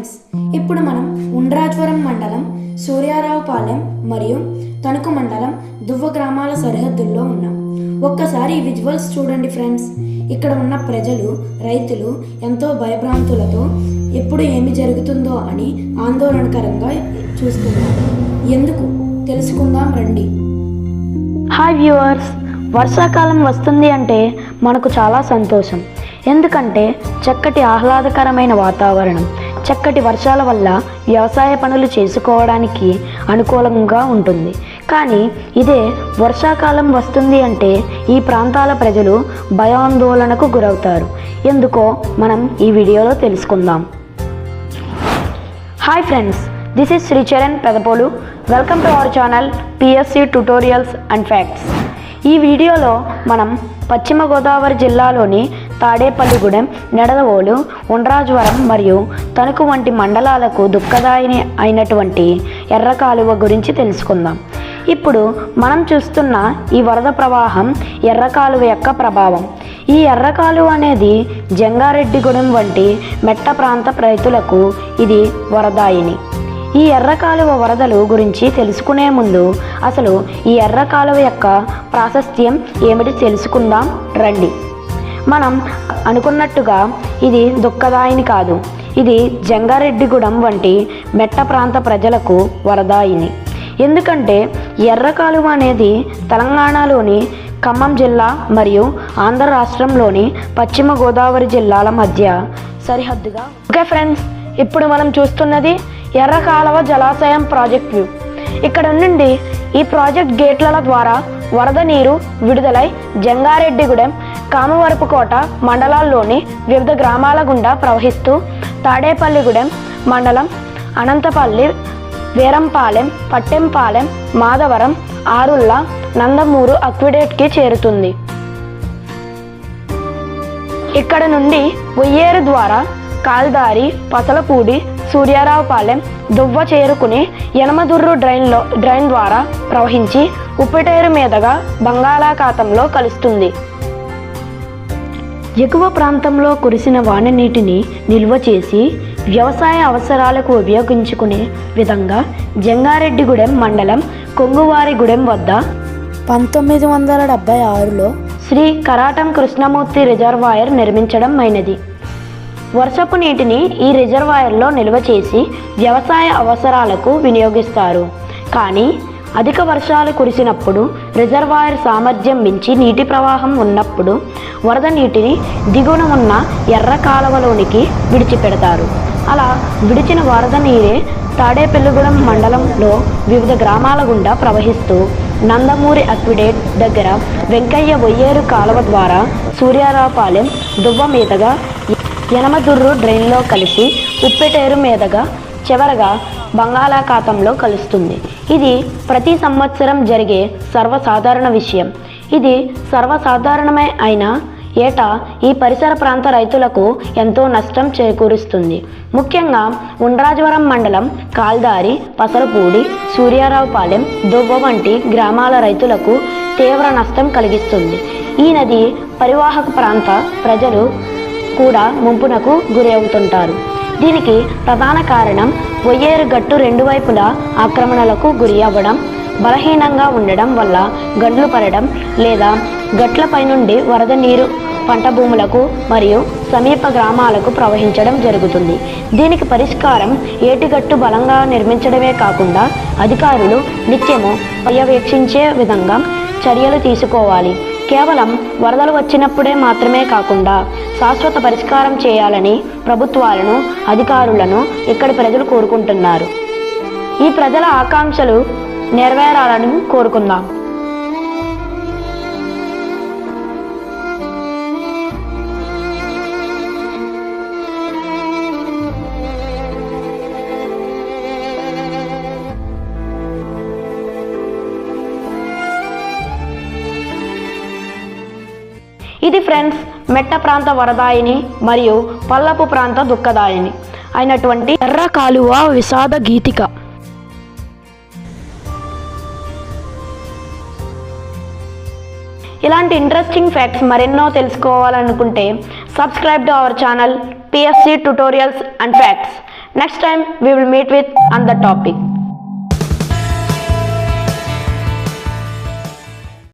Friends ఇప్పుడు మనం ఉండ్రాజ్వరం మండలం సూర్యారావుపాలెం మరియు తణుకు మండలం దువ్వ గ్రామాల సరిహద్దుల్లో ఉన్నాం. ఒక్కసారి ఈ విజువల్స్ చూడండి ఫ్రెండ్స్ ఇక్కడ ఉన్న ప్రజలు రైతులు ఎంతో భయభ్రాంతులతో ఎప్పుడు ఏమి జరుగుతుందో అని ఆందోళనకరంగా చూస్తున్నారు. ఎందుకు? తెలుసుకుందాం రండి. హాయ్ వ్యూవర్స్ వర్షాకాలం వస్తుంది అంటే మనకు చాలా సంతోషం. ఎందుకంటే చక్కటి ఆహ్లాదకరమైన వాతావరణం చక్కటి వర్షాల వల్ల వ్యవసాయ పనులు చేసుకోవడానికి అనుకూలంగా ఉంటుంది. కానీ ఇదే వర్షాకాలం వస్తుంది అంటే ఈ ప్రాంతాల ప్రజలు భయాందోళనకు గురవుతారు. ఎందుకో మనం ఈ వీడియోలో తెలుసుకుందాం. Hi friends this is Sricharan Pedapolu welcome to our channel PSC tutorials and facts ఈ వీడియోలో మనం పశ్చిమ గోదావరి జిల్లాలోని తాడేపల్లిగూడెం నెడదవోలు ఉండ్రాజ్వరం మరియు తణుకు వంటి మండలాలకు దుఃఖదాయిని అయినటువంటి ఎర్ర కాలువ గురించి తెలుసుకుందాం. ఇప్పుడు మనం చూస్తున్న ఈ వరద ప్రవాహం ఎర్ర కాలువ యొక్క ప్రభావం. ఈ ఎర్ర కాలువ అనేది జంగారెడ్డిగూడెం వంటి మెట్ట ప్రాంత రైతులకు ఇది వరదాయిని. ఈ ఎర్ర కాలువ వరదలు గురించి తెలుసుకునే ముందు అసలు ఈ ఎర్ర కాలువ యొక్క ప్రాశస్త్యం ఏమిటి తెలుసుకుందాం. రండి. మనం అనుకున్నట్టుగా ఇది దుఃఖదాయిని కాదు. ఇది జంగారెడ్డిగూడెం వంటి మెట్ట ప్రాంత ప్రజలకు వరదాయిని. ఎందుకంటే ఎర్ర కాలువ అనేది తెలంగాణలోని ఖమ్మం జిల్లా మరియు ఆంధ్ర రాష్ట్రంలోని పశ్చిమ గోదావరి జిల్లాల మధ్య సరిహద్దుగా. ఓకే ఫ్రెండ్స్ ఇప్పుడు మనం చూస్తున్నది ఎర్రకాలవ జలాశయం ప్రాజెక్ట్ వ్యూ. ఇక్కడ నుండి ఈ ప్రాజెక్ట్ గేట్ల ద్వారా వరద నీరు విడుదలై జంగారెడ్డిగూడెం కామవరపుకోట మండలాల్లోని వివిధ గ్రామాల గుండా ప్రవహిస్తూ తాడేపల్లిగూడెం మండలం అనంతపల్లి వీరంపాలెం పట్టెంపాలెం మాధవరం ఆరుళ్ళ నందమూరు అక్విడేట్కి చేరుతుంది. ఇక్కడ నుండి ఉయ్యేరు ద్వారా కాల్దారి పసలపూడి సూర్యారావుపాలెం దువ్వ చేరుకుని యనమదుర్రు డ్రైన్లో డ్రైన్ ద్వారా ప్రవహించి ఉప్పిటేరు మీదుగా బంగాళాఖాతంలో కలుస్తుంది. ఎగువ ప్రాంతంలో కురిసిన వాన నీటిని నిల్వ చేసి వ్యవసాయ అవసరాలకు ఉపయోగించుకునే విధంగా జంగారెడ్డిగూడెం మండలం కొంగువారిగూడెం వద్ద పంతొమ్మిది వందల డెబ్బై ఆరులో శ్రీ కరాటం కృష్ణమూర్తి రిజర్వాయర్ నిర్మించడం అయినది. వర్షపు నీటిని ఈ రిజర్వాయర్లో నిల్వ చేసి వ్యవసాయ అవసరాలకు వినియోగిస్తారు. కానీ అధిక వర్షాలు కురిసినప్పుడు రిజర్వాయర్ సామర్థ్యం మించి నీటి ప్రవాహం ఉన్నప్పుడు వరద నీటిని దిగువన ఉన్న ఎర్ర కాలువలోనికి విడిచిపెడతారు. అలా విడిచిన వరద నీరే తాడేపెల్లుగూడెం మండలంలో వివిధ గ్రామాల గుండా ప్రవహిస్తూ నందమూరి అక్విడేట్ దగ్గర వెంకయ్య ఒయ్యేరు కాలువ ద్వారా సూర్యారావుపాలెం దువ్వ మీదుగా యనమదుర్రు డ్రైన్లో కలిసి ఉప్పెటేరు మీదుగా చివరగా బంగాళాఖాతంలో కలుస్తుంది. ఇది ప్రతి సంవత్సరం జరిగే సర్వసాధారణ విషయం. ఇది సర్వసాధారణమే అయినా ఏటా ఈ పరిసర ప్రాంత రైతులకు ఎంతో నష్టం చేకూరుస్తుంది. ముఖ్యంగా ఉండ్రాజవరం మండలం కాల్దారి పసరపూడి సూర్యారావుపాలెం దువ్వ వంటి గ్రామాల రైతులకు తీవ్ర నష్టం కలిగిస్తుంది. ఈ నది పరివాహక ప్రాంత ప్రజలు కూడా ముంపునకు గురి అవుతుంటారు దీనికి ప్రధాన కారణం ఒయ్యేరు గట్టు రెండు వైపులా ఆక్రమణలకు గురి అవ్వడం బలహీనంగా ఉండడం వల్ల గండ్లు పడడం లేదా గట్లపై నుండి వరద నీరు పంట భూములకు మరియు సమీప గ్రామాలకు ప్రవహించడం జరుగుతుంది. దీనికి పరిష్కారం ఏటిగట్టు బలంగా నిర్మించడమే కాకుండా అధికారులు నిత్యము పర్యవేక్షించే విధంగా చర్యలు తీసుకోవాలి. కేవలం వరదలు వచ్చినప్పుడే మాత్రమే కాకుండా శాశ్వత పరిష్కారం చేయాలని ప్రభుత్వాలను అధికారులను ఇక్కడి ప్రజలు కోరుకుంటున్నారు. ఈ ప్రజల ఆకాంక్షలు నెరవేరాలని కోరుకుందాం. ఇది ఫ్రెండ్స్ మెట్ట ప్రాంత వరదాయిని మరియు పల్లపు ప్రాంత దుఃఖదాయిని అయినటువంటి ఎర్ర కాలువ విషాద గీతిక. ఇలాంటి ఇంట్రెస్టింగ్ ఫ్యాక్ట్స్ మరెన్నో తెలుసుకోవాలనుకుంటే subscribe to our channel PSC tutorials and facts next time we will meet with another topic